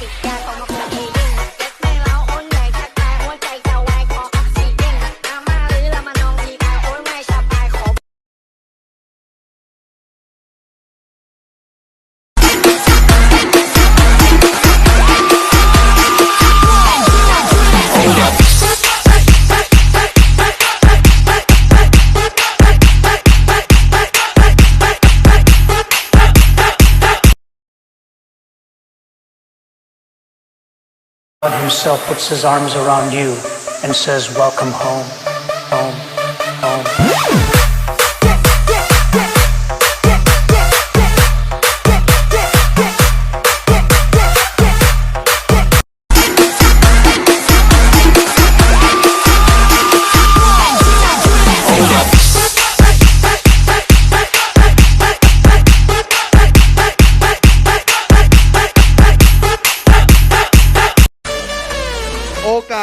ติดยา God himself puts his arms around you and says, Welcome home, home, home.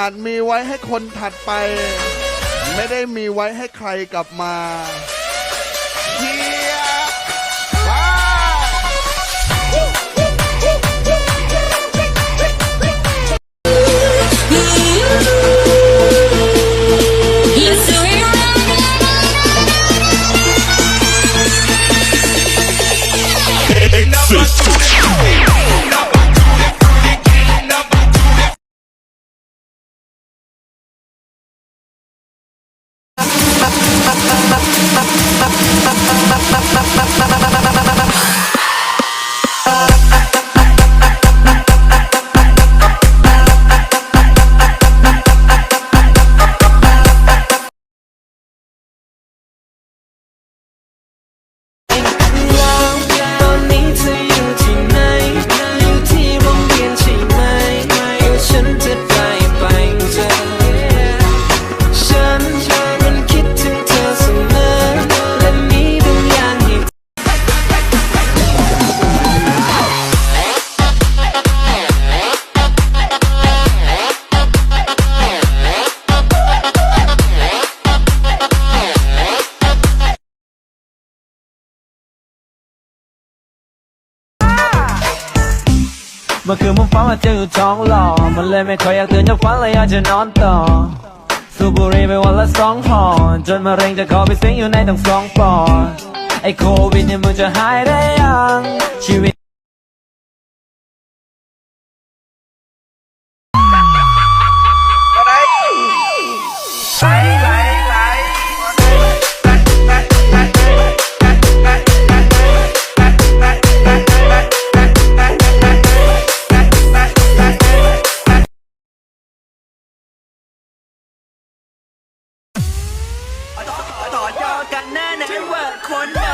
าสมีไว้ให้คนถัดไป ไม่ได้มีไว้ให้ใครกลับมาเฮียว้ เมื่อคืนผมฝันว่าเจออยู่ท้องหล่อมันเลยไม่ค่อยอยากตื่นจากฝันเลยอยากจะนอนต่อ สูบบุหรี่ไปวันละสองห่อจนมะเร็งจะขอไปสิงอยู่ในทั้งสองปอดไอ้โควิดเนี่ยมึงจะหายได้ยังชีวิต คนนั้น